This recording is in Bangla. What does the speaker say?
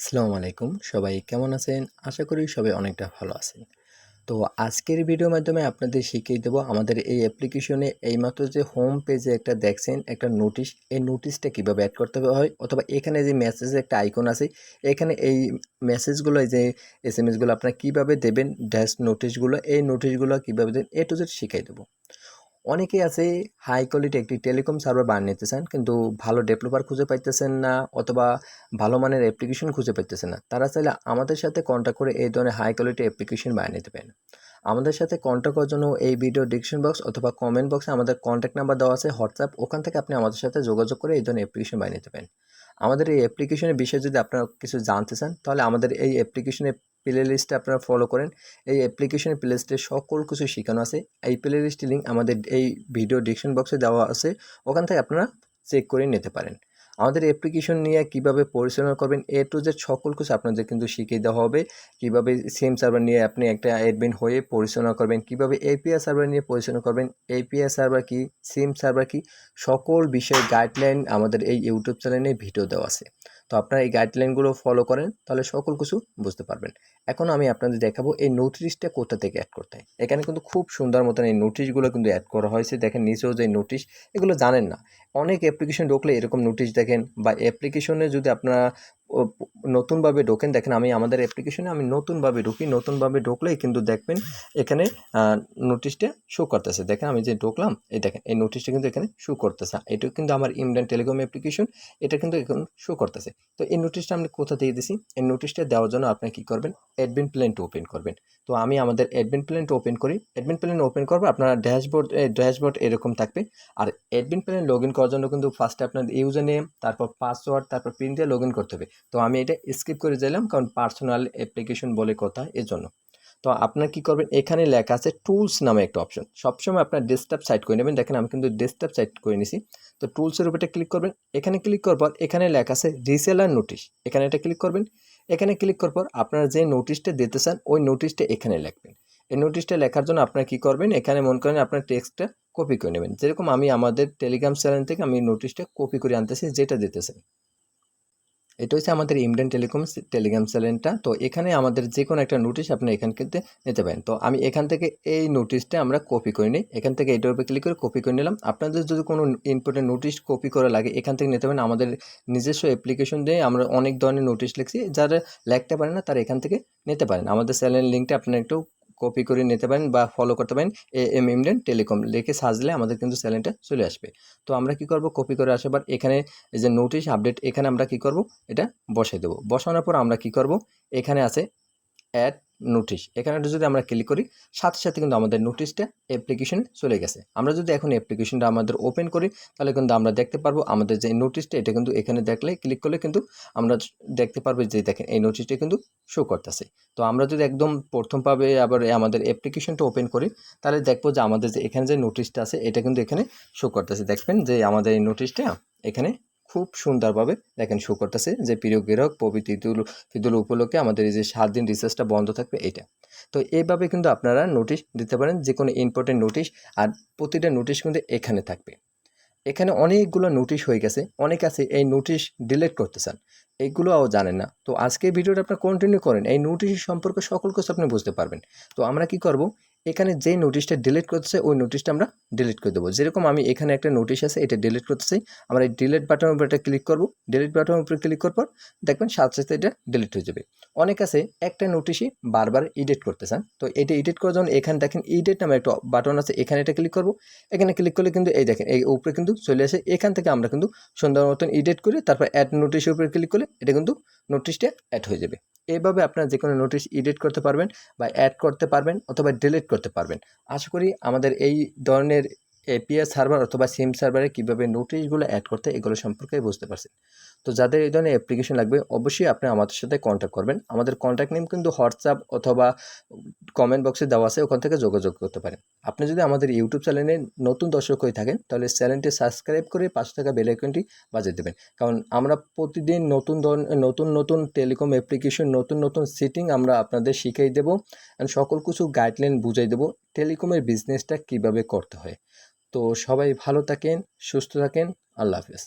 আসসালামু আলাইকুম। সবাই কেমন আছেন? আশা করি সবাই অনেকটা ভালো আছেন। তো আজকের ভিডিওর মাধ্যমে আপনাদের শিখিয়ে দেবো আমাদের এই অ্যাপ্লিকেশনে এইমাত্র যে হোম পেজে একটা দেখছেন, একটা নোটিশ, এই নোটিশটা কীভাবে অ্যাড করতে হয়? অথবা এখানে যে মেসেজের একটা আইকন আছে, এখানে এই মেসেজগুলো যে এস এম এসগুলো আপনারা কীভাবে দেবেন ড্যাশ নোটিশগুলো এই নোটিশগুলো কীভাবে দেবেন, এ টু জেড শিখিয়ে দেবো। অনেকেই আছে হাই কোয়ালিটি একটি টেলিকম সার্ভার বানিয়ে নিতে চান কিন্তু ভালো ডেভেলপার খুঁজে পাইতেছেন না অথবা ভালো মানের অ্যাপ্লিকেশন খুঁজে পাইতেছেন না। তারা চাইলে আমাদের সাথে কন্ট্যাক্ট করে এই ধরনের হাই কোয়ালিটি অ্যাপ্লিকেশন বানিয়ে নিতে পারেন। আমাদের সাথে কন্ট্যাক্ট করার জন্য এই ভিডিও ডিসক্রিপশন বক্স অথবা কমেন্ট বক্সে আমাদের কন্ট্যাক্ট নাম্বার দেওয়া আছে হোয়াটসঅ্যাপ ওখান থেকে আপনি আমাদের সাথে যোগাযোগ করে এই ধরনের অ্যাপ্লিকেশন বানিয়ে নিতে পারেন। আমাদের এই অ্যাপ্লিকেশনের বিষয়ে যদি আপনারা কিছু জানতে চান, তাহলে আমাদের এই অ্যাপ্লিকেশনের প্লে লিস্টে আপনারা ফলো করেন। এই অ্যাপ্লিকেশনের প্লে লিস্টে সকল কিছু শেখানো আছে। এই প্লে লিস্টের লিঙ্ক আমাদের এই ভিডিও ডিসক্রিপশন বক্সে দেওয়া আছে। ওখান থেকে আপনারা চেক করে নিতে পারেন। আমাদের অ্যাপ্লিকেশন নিয়ে কীভাবে পরিচালনা করবেন এ টু জেড সকল কিছু আপনাদের কিন্তু শিখিয়ে দেওয়া হবে। কীভাবে সেম সার্ভার নিয়ে আপনি একটা অ্যাডমিন হয়ে পরিচালনা করবেন, কীভাবে এপিআই সার্ভার নিয়ে পরিচালনা করবেন এপিআই সার্ভার কি সিম সার্ভার কি, সকল বিষয়ে গাইডলাইন আমাদের এই ইউটিউব চ্যানেলে ভিডিও দেওয়া আছে। তো আপনারা এই গাইডলাইনগুলো ফলো করেন, তাহলে সকল কিছু বুঝতে পারবেন। এখন আমি আপনাদের দেখাবো এই নোটিশটা কোথা থেকে অ্যাড করতে হয়। এখানে কিন্তু খুব সুন্দর মতন এই নোটিশগুলো কিন্তু অ্যাড করা হয়েছে। দেখেন নিচেও যে নোটিশ এগুলো জানেন না। অনেক অ্যাপ্লিকেশন ঢুকলে এরকম নোটিশ দেখেন বা অ্যাপ্লিকেশনে যদি আপনারা নতুনভাবে ঢোকেন, দেখেন আমি আমাদের অ্যাপ্লিকেশনে আমি নতুনভাবে ঢুকি, নতুনভাবে ঢুকলেই কিন্তু দেখবেন এখানে নোটিশটা শো করতেছে। দেখেন আমি যে ঢুকলাম, এই দেখেন, এই নোটিশটা কিন্তু এখানে শো করতেছে। এটা কিন্তু আমার ইন্ডিয়ান টেলিকম অ্যাপ্লিকেশন এটা কিন্তু এখন শো করতেছে। তো এই নোটিশটা আমি কোথা দিয়ে দিছি? এই নোটিশটা দেওয়ার জন্য আপনি কী করবেন? অ্যাডমিন প্ল্যানটা ওপেন করবেন। তো আমি আমাদের অ্যাডমিন প্ল্যানটা ওপেন করি। অ্যাডমিন প্ল্যান ওপেন করব, আপনার ড্যাশবোর্ড ড্যাশবোর্ড এরকম থাকবে। আর অ্যাডমিন প্ল্যান লগ ইন করার জন্য কিন্তু ফার্স্টে আপনার ইউজার নেম তারপর পাসওয়ার্ড তারপর পিন দিয়ে লগ ইন করতে হবে। তো আমি এটা স্কিপ করে দিলাম কারণ পার্সোনাল অ্যাপ্লিকেশন বলে কথা এর জন্য তো আপনার কি করবেন, এখানে লেখা আছে টুলস নামে একটা অপশন সবসময় আপনার ডেস্কটপ সাইট করে নেবেন। দেখেন আমি কিন্তু ডেস্কটপ সাইট করে নিছি। তো টুলসের উপরে ক্লিক করবেন। এখানে ক্লিক করার পর এখানে লেখা আছে রিসেলার নোটিশ এখানে এটা ক্লিক করবেন। এখানে ক্লিক করার পর আপনারা যে নোটিশটা দিতে চান, ওই নোটিশটা এখানে লিখবেন। এই নোটিশটা লেখার জন্য আপনারা কী করবেন, এখানে মনে করেন আপনার টেক্সটটা কপি করে নেবেন। যেরকম আমি আমাদের টেলিগ্রাম চ্যানেল থেকে আমি নোটিশটা কপি করে আনতেছি, যেটা দিতেছেন। এটা হচ্ছে আমাদের ইন্ডিয়ান টেলিকম টেলিগ্রাম চ্যানেলটা তো এখানে আমাদের যে কোনো একটা নোটিশ আপনি এখান থেকে নিতে পারেন। তো আমি এখান থেকে এই নোটিশটা আমরা কপি করে নিই। এখান থেকে এইটার উপরে ক্লিক করে কপি করে নিলাম। আপনাদের যদি কোনো ইম্পর্টেন্ট নোটিশ কপি করা লাগে, এখান থেকে নিতে পারেন। আমাদের নিজস্ব অ্যাপ্লিকেশন দিয়ে আমরা অনেক ধরনের নোটিশ লিখছি। যারা লিখতে পারে না, তারা এখান থেকে নিতে পারেন। আমাদের চ্যানেল লিঙ্কটা আপনারা একটু কপি করে নিতে পারেন বা ফলো করতে পারেন এ এম ইমডেন টেলিকম লিখে সাজলে আমাদের কিন্তু চ্যানেলটা চলে আসবে। তো আমরা কি করব? কপি করে আসার এখানে যে নোটিশ আপডেট এখানে আমরা কি করব? এটা বসাই দেবো। বসানোর পর আমরা কি করব? এখানে আছে অ্যাড নোটিশ এখানে যদি আমরা ক্লিক করি, সাথে সাথে কিন্তু আমাদের নোটিশটা অ্যাপ্লিকেশনে চলে গেছে। আমরা যদি এখন অ্যাপ্লিকেশনটা আমাদের ওপেন করি, তাহলে কিন্তু আমরা দেখতে পারব আমাদের যে নোটিশটা এটা কিন্তু এখানে দেখলে ক্লিক করলে কিন্তু আমরা দেখতে পারব যে দেখেন, এই নোটিশটা কিন্তু শো করতেছে। তো আমরা যদি একদম প্রথমভাবে আবার আমাদের অ্যাপ্লিকেশনটা ওপেন করি, তাহলে দেখব যে আমাদের যে এখানে যে নোটিশটা আছে, এটা কিন্তু এখানে শো করতেছে। দেখবেন যে আমাদের এই নোটিশটা এখানে খুব সুন্দরভাবে দেখেন শো করতেছে যে প্রিয় গ্রাহক পবিত্র ঈদুল ঈদুল উপলক্ষে আমাদের এই যে সাত দিন রিসার্চটা বন্ধ থাকবে এটা। তো এইভাবে কিন্তু আপনারা নোটিশ দিতে পারেন যে কোনো ইম্পর্টেন্ট নোটিশ আর প্রতিটা নোটিশ কিন্তু এখানে থাকবে। এখানে অনেকগুলো নোটিশ হয়ে গেছে, অনেক আছে এই নোটিশ ডিলিট করতে চান এইগুলোও জানেন না। তো আজকে ভিডিওটা আপনার কন্টিনিউ করেন, এই নোটিশ সম্পর্কে সকল কিছু আপনি বুঝতে পারবেন। তো আমরা কি করব এখানে যেই নোটিশটা ডিলিট করতেছে, ওই নোটিশটা আমরা ডিলিট করে দেবো। যেরকম আমি এখানে একটা নোটিশ আছে, এটা ডিলিট করতে চাই আমরা এই ডিলিট বাটনের উপর একটা ক্লিক করব। ডিলিট বাটনের উপরে ক্লিক করার পর দেখবেন সাথে সাথে এটা ডিলিট হয়ে যাবে। অনেক আছে, একটা নোটিশই বারবার এডিট করতে চান তো এটা এডিট করার জন্য এখানে দেখেন এডিট নামে একটা বাটন আছে, এখানে এটা ক্লিক করব। এখানে ক্লিক করলে কিন্তু এই দেখেন, এই উপরে কিন্তু চলে আসে, এখান থেকে আমরা কিন্তু সুন্দর মতন এডিট করে তারপর অ্যাড নোটিশের উপরে ক্লিক করলে এটা কিন্তু নোটিশটা অ্যাড হয়ে যাবে। এইভাবে আপনারা যে কোনো নোটিশ এডিট করতে পারবেন বা অ্যাড করতে পারবেন অথবা ডিলিট করতে পারবেন। আশা করি আমাদের এই ধরনের এপিএস সার্ভার অথবা সিম সার্ভারে কীভাবে নোটিশগুলো অ্যাড করতে এগুলো সম্পর্কে বুঝতে পারছেন। তো যাদের এই ধরনের অ্যাপ্লিকেশন লাগবে, অবশ্যই আপনি আমাদের সাথে কন্ট্যাক্ট করবেন। আমাদের কন্ট্যাক্ট নেম কিন্তু হোয়াটসঅ্যাপ অথবা কমেন্ট বক্সে দেওয়া আছে, ওখান থেকে যোগাযোগ করতে পারেন। আপনি যদি আমাদের ইউটিউব চ্যানেলে নতুন দর্শক হয়ে থাকেন, তাহলে চ্যানেলটি সাবস্ক্রাইব করে পাশে থাকা বেল আইকনটি বাজিয়ে দেবেন। কারণ আমরা প্রতিদিন নতুন নতুন নতুন টেলিকম অ্যাপ্লিকেশন নতুন নতুন সিটিং আমরা আপনাদের শিখিয়ে দেবো অ্যান্ড সকল কিছু গাইডলাইন বুঝাই দেবো টেলিকমের বিজনেসটা কীভাবে করতে হয়। তো সবাই ভালো থাকেন, সুস্থ থাকেন, আল্লাহ হাফেজ।